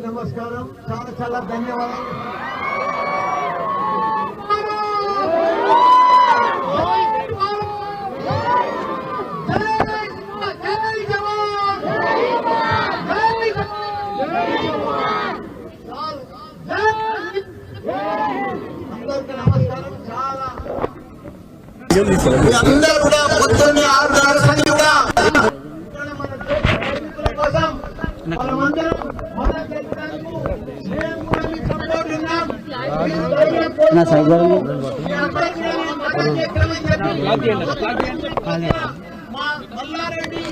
నమస్కారం. చాలా చాలా ధన్యవాదాలు. అందరూ కూడా పొద్దున్న ఆరున్నర సంధి కూడా ఇక్కడ మన దేశ సైనికుల కోసం మనమందరం మన దేశానికి మేము కూడా మీ సపోర్ట్ ఉన్నాం. మీ ధైర్యం కోసం మీ అందరికీ నేను మద్దతు చేస్తానని చెప్పి మా మల్లారెడ్డి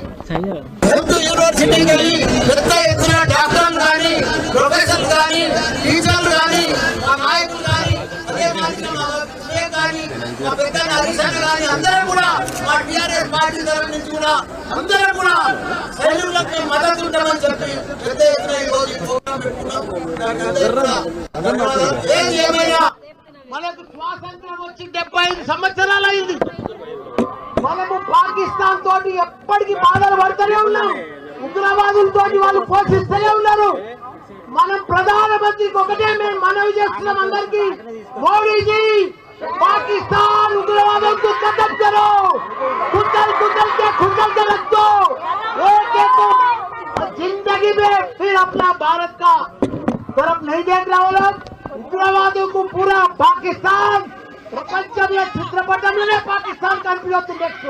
హెల్త్ యూనివర్సిటీ కానీ పెద్ద ఎత్తున డాక్టర్లు కానీ ప్రొఫెసర్లు కానీ టీచర్లు కానీ మా నాయకులు కానీ కానీ మా పెద్ద హరిశాఖ కానీ అందరం కూడా మా టీఆర్ఎస్ పార్టీ తరఫు నుంచి కూడా అందరం కూడా సైనికులకు మద్దతు ఉంటామని చెప్పి పెద్ద ఎత్తున ఈ రోజు ప్రోగ్రాం పెట్టుకున్నాం. ఏమైనా మనకు స్వాతంత్రం వచ్చి డెబ్బై ఐదు సంవత్సరాలు అయింది. మనము పాకిస్తాన్ తోటి ఎప్పటికీ బాధలు పడుతూనే ఉన్నాం. ఉగ్రవాదులతో వాళ్ళు పోషిస్తూనే ఉన్నారు. మనం ప్రధానమంత్రికి ఒకటే మేము మనవి చేస్తున్నాం అందరికి. మోడీజీ పాకిస్తాన్ ఉగ్రవాదం ఖతం కరో కుద్దల్ కుద్దల్ కే. కుద్దల్ కే ఉగ్రవాదం పూరా పాకిస్తాన్. ప్రపంచంలో చిత్రపటంలోనే పాకిస్తాన్ కనిపిస్తుంది నెక్స్ట్.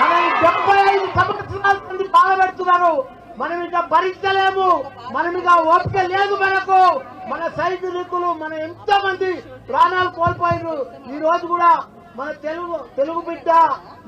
మనం డెబ్బై ఐదు సంవత్సరాల మంది బాధ పెడుతున్నారు మనం ఇంకా భరించలేము. మనం ఇంకా ఓపిక లేదు మనకు. మన సైనికులు మన ఎంతో మంది ప్రాణాలు కోల్పోయారు ఈ రోజు కూడా మన తెలుగు తెలుగు బిడ్డ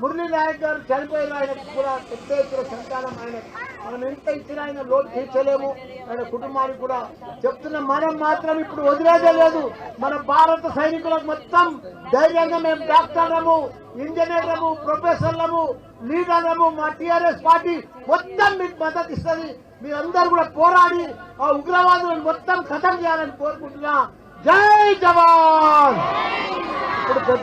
మురళీ నాయక్ గారు చనిపోయిన ఆయనకు కూడా పెద్ద ఎత్తున సంతానం ఆయన. మనం ఎంత ఇచ్చిన ఆయన లోటు తీర్చలేము. ఆయన కుటుంబానికి కూడా చెప్తున్న మనం మాత్రం ఇప్పుడు వదిలేదలేదు మన భారత సైనికులకు మొత్తం ధైర్యంగా మేము డాక్టర్లము ఇంజనీర్లము ప్రొఫెసర్లము లీడర్లము మా టీఆర్ఎస్ పార్టీ మొత్తం మీకు మద్దతు ఇస్తుంది. మీరందరూ కూడా పోరాడి ఆ ఉగ్రవాదులను మొత్తం ఖతం చేయాలని కోరుకుంటున్నా. జై జవాన్! ఇప్పుడు